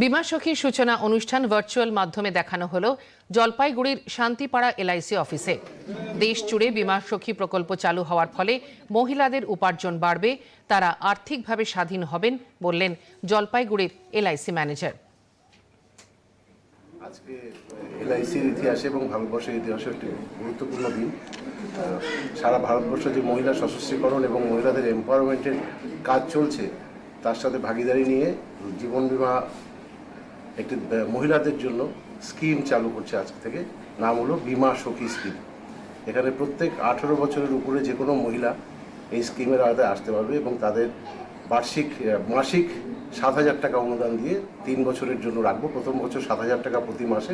বিমা সখীর সূচনা অনুষ্ঠান ভার্চুয়াল মাধ্যমে দেখানো হলো জলপাইগুড়ির শান্তিপাড়া এলআইসি অফিসে দেশ জুড়ে বিমা সখী প্রকল্প চালু হওয়ার ফলে মহিলাদের উপার্জন বাড়বে, তারা আর্থিকভাবে স্বাধীন হবেন বললেন জলপাইগুড়ির এলআইসি ম্যানেজার আজকে এলআইসির ইতিহাসে এবং ভারতবর্ষের ইতিহাসে একটি গুরুত্বপূর্ণ দিন। সারা ভারতবর্ষে যে মহিলা সশস্ত্রীকরণ এবং মহিলাদের এম্পাওয়ারমেন্টের কাজ চলছে, তার সাথে ভাগিদারি নিয়ে জীবন বীমা একটি মহিলাদের জন্য স্কিম চালু করছে আজকে থেকে। নাম হলো বিমা সখী স্কিম। এখানে প্রত্যেক আঠেরো বছরের উপরে যে কোনো মহিলা এই স্কিমের আওতায় আসতে পারবে এবং তাদের বার্ষিক মাসিক সাত হাজার টাকা অনুদান দিয়ে তিন বছরের জন্য রাখব। প্রথম বছর সাত হাজার টাকা প্রতি মাসে,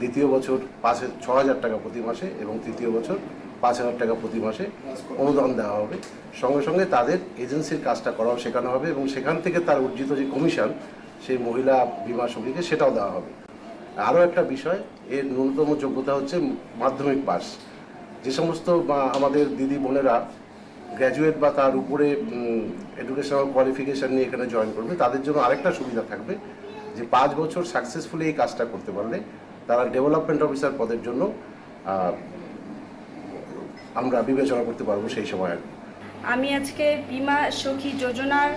দ্বিতীয় বছর পাঁচ ছ হাজার টাকা প্রতি মাসে এবং তৃতীয় বছর পাঁচ হাজার টাকা প্রতি মাসে অনুদান দেওয়া হবে। সঙ্গে সঙ্গে তাদের এজেন্সির কাজটা করাও শেখানো হবে এবং সেখান থেকে তার অর্জিত যে কমিশন সেই মহিলা বিমা সঙ্গীকে সেটাও দেওয়া হবে আরও একটা বিষয়, এর ন্যূনতম যোগ্যতা হচ্ছে মাধ্যমিক পাস যে সমস্ত আমাদের দিদি বোনেরা গ্র্যাজুয়েট বা তার উপরে এডুকেশনাল কোয়ালিফিকেশান নিয়ে এখানে জয়েন করবে, তাদের জন্য আরেকটা সুবিধা থাকবে যে পাঁচ বছর সাকসেসফুলি এই কাজটা করতে পারলে তারা ডেভেলপমেন্ট অফিসার পদের জন্য আমরা বিবেচনা করতে পারব সেই সময়। আমি আজকে বিমা সখী যোজনার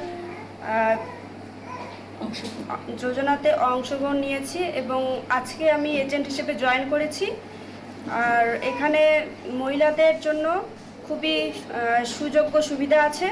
যোজনাতে অংশগ্রহণ নিয়েছি এবং আজকে আমি এজেন্ট হিসেবে জয়েন করেছি। আর এখানে মহিলাদের জন্য খুবই সুযোগ্য সুবিধা আছে।